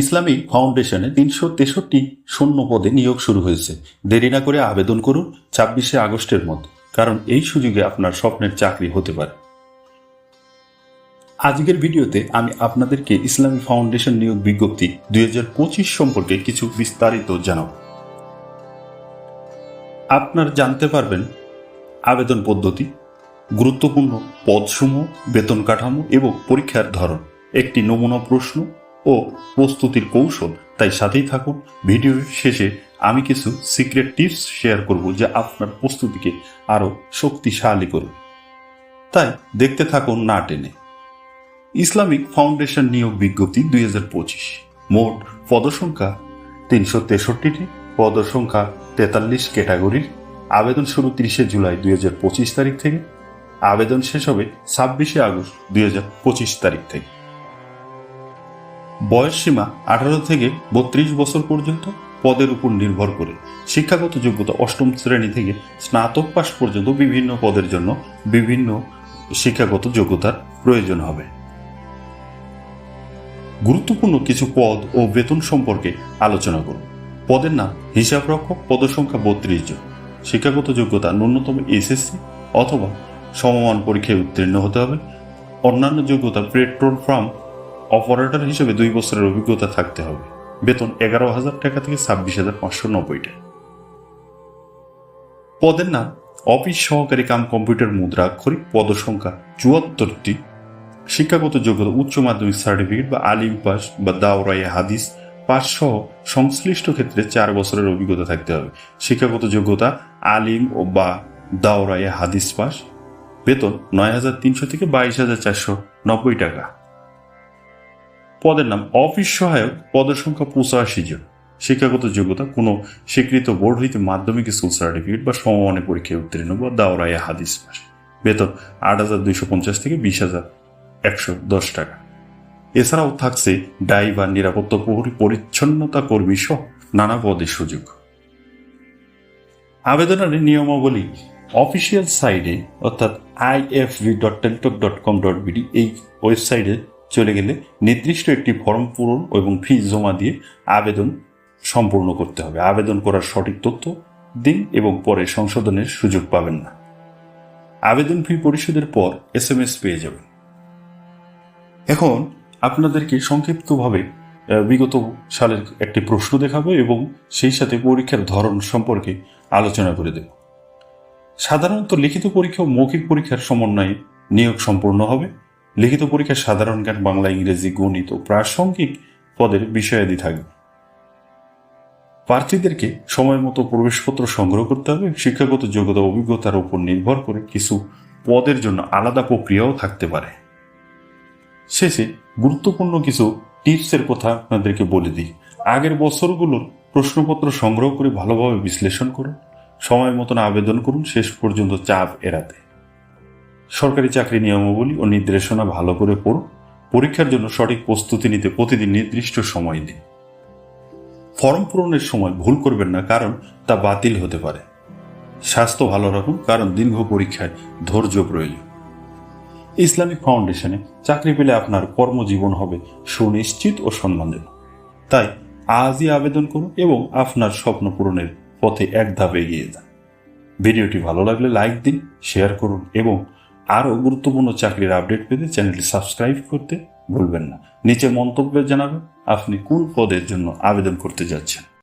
Islamic ফাউন্ডেশনে তিনশো তেষট্টি শূন্য পদে নিয়োগ শুরু হয়েছে। দেরি না করে আবেদন করুন ছাব্বিশে আগস্টের মধ্যে, কারণ এই সুযোগে আপনার স্বপ্নের চাকরি হতে পারে। আজকের ভিডিওতে আমি আপনাদেরকে ইসলামী ফাউন্ডেশন নিয়োগ বিজ্ঞপ্তি দুই হাজার পঁচিশ সম্পর্কে কিছু বিস্তারিত জানাব। আপনার জানতে পারবেন আবেদন পদ্ধতি, গুরুত্বপূর্ণ পদসমূহ, বেতন কাঠামো এবং পরীক্ষার ধরন, একটি নমুনা প্রশ্ন ও প্রস্তুতির কৌশল। তাই সাথেই থাকুন। ভিডিও শেষে আমি কিছু সিক্রেট টিপস শেয়ার করব যা আপনার প্রস্তুতিকে আরও শক্তিশালী করবে। তাই দেখতে থাকুন না টেনে। ইসলামিক ফাউন্ডেশন নিয়োগ বিজ্ঞপ্তি দুই হাজার পঁচিশ। মোট পদসংখ্যা তিনশো তেষট্টিটি। পদসংখ্যা তেতাল্লিশ ক্যাটাগরির। আবেদন শুরু তিরিশে জুলাই দুই হাজার পঁচিশ তারিখ থেকে। আবেদন শেষ হবে ছাব্বিশে আগস্ট দুই হাজার পঁচিশ তারিখ থেকে। বয়স সীমা আঠারো থেকে বত্রিশ বছর পর্যন্ত পদের উপর নির্ভর করে। শিক্ষাগত যোগ্যতা অষ্টম শ্রেণি থেকে স্নাতক পাশ পর্যন্ত বিভিন্ন পদের জন্য বিভিন্ন শিক্ষাগত যোগ্যতার প্রয়োজন হবে। গুরুত্বপূর্ণ কিছু পদ ও বেতন সম্পর্কে আলোচনা করুন। পদের নাম হিসাবরক্ষক পদসংখ্যা বত্রিশ জন। শিক্ষাগত যোগ্যতা ন্যূনতম এসএসসি অথবা সমমান পরীক্ষায় উত্তীর্ণ হতে হবে। অন্যান্য যোগ্যতা পেট্রোল পাম্প অপারেটর হিসেবে দুই বছরের অভিজ্ঞতা থাকতে হবে। বেতন এগারো হাজার টাকা থেকে ছাব্বিশ হাজার পাঁচশো নব্বই টাকা পদের নাম, অফিস সহকারী কাম কম্পিউটার মুদ্রা আক্ষরিক পদসংখ্যা চুয়াত্তরটি। শিক্ষাগত যোগ্যতা, উচ্চ মাধ্যমিক সার্টিফিকেট বা আলিম পাস বা দাওরাই হাদিস পাস সহ সংশ্লিষ্ট ক্ষেত্রে চার বছরের অভিজ্ঞতা থাকতে হবে। শিক্ষাগত যোগ্যতা, আলিম ও বা দাওরাই হাদিস পাস বেতন নয় হাজার তিনশো থেকে বাইশ হাজার চারশো নব্বই টাকা। পদের নাম অফিস সহায়ক, পদের সংখ্যা পঁচাশি জন। শিক্ষাগত যোগ্যতা কোনো স্বীকৃত বোর্ড হইতে মাধ্যমিক স্কুল সার্টিফিকেট বা সমমানের পরীক্ষায় উত্তীর্ণ বা দাওরাই হাদিস পাস। বেতন আট হাজার দুইশো পঞ্চাশ থেকে বিশ হাজার একশো দশ টাকা। এছাড়াও থাকছে ড্রাইভার নিরাপত্তা প্রহরী পরিচ্ছন্নতা কর্মী সহ নানা পদের সুযোগ। আবেদনের নিয়মাবলী অফিসিয়াল সাইডে অর্থাৎ IFV dot Teletalk dot com dot BD এই ওয়েবসাইটে চলে গেলে নির্দিষ্ট একটি ফর্ম পূরণ এবং ফি জমা দিয়ে আবেদন সম্পূর্ণ করতে হবে। আবেদন করার সঠিক তথ্য দিন এবং পরে সংশোধনের সুযোগ পাবেন না। আবেদন ফি পরিশোধের পর এস এম এস পেয়ে যাবেন। এখন আপনাদেরকে সংক্ষিপ্তভাবে বিগত সালের একটি প্রশ্ন দেখাবো এবং সেই সাথে পরীক্ষার ধরন সম্পর্কে আলোচনা করে দেব। সাধারণত লিখিত পরীক্ষা ও মৌখিক পরীক্ষার সমন্বয়ে নিয়োগ সম্পূর্ণ হবে। লিখিত পরীক্ষার সাধারণ জ্ঞান, বাংলা, ইংরেজি, গণিত ও প্রাসঙ্গিক পদের বিষয়াদি থাকবে। প্রার্থীদেরকে সময় মতো প্রবেশপত্র সংগ্রহ করতে হবে। শিক্ষাগত যোগ্যতা অভিজ্ঞতার উপর নির্ভর করে কিছু পদের জন্য আলাদা প্রক্রিয়াও থাকতে পারে। শেষে গুরুত্বপূর্ণ কিছু টিপসের কথা আপনাদেরকে বলে দিই। আগের বছরগুলোর প্রশ্নপত্র সংগ্রহ করে ভালোভাবে বিশ্লেষণ করুন। সময় মতন আবেদন করুন। শেষ পর্যন্ত চাপ এড়াতে। সরকারি চাকরি নিয়মাবলী ও নির্দেশনা ভালো করে পড়ুন পরীক্ষার জন্য সঠিক প্রস্তুতি নিতে প্রতিদিন নির্দিষ্ট সময় দিন। ফর্ম পূরণের সময় ভুল করবেন না, কারণ তা বাতিল হতে পারে। স্বাস্থ্য ভালো রাখুন, কারণ দীর্ঘ পরীক্ষায় ধৈর্য প্রয়োজন। ইসলামিক ফাউন্ডেশনে চাকরি পেলে আপনার কর্মজীবন হবে সুনিশ্চিত ও সম্মানজনক। তাই আজই আবেদন করুন এবং আপনার স্বপ্ন পূরণের পথে এক ধাপ এগিয়ে যান। ভিডিওটি ভালো লাগলে লাইক দিন, শেয়ার করুন এবং আরও গুরুত্বপূর্ণ চাকরির আপডেট পেতে চ্যানেলটি সাবস্ক্রাইব করতে ভুলবেন না। নিচে মন্তব্য জানাবেন, আপনি কোন পদের জন্য আবেদন করতে যাচ্ছেন?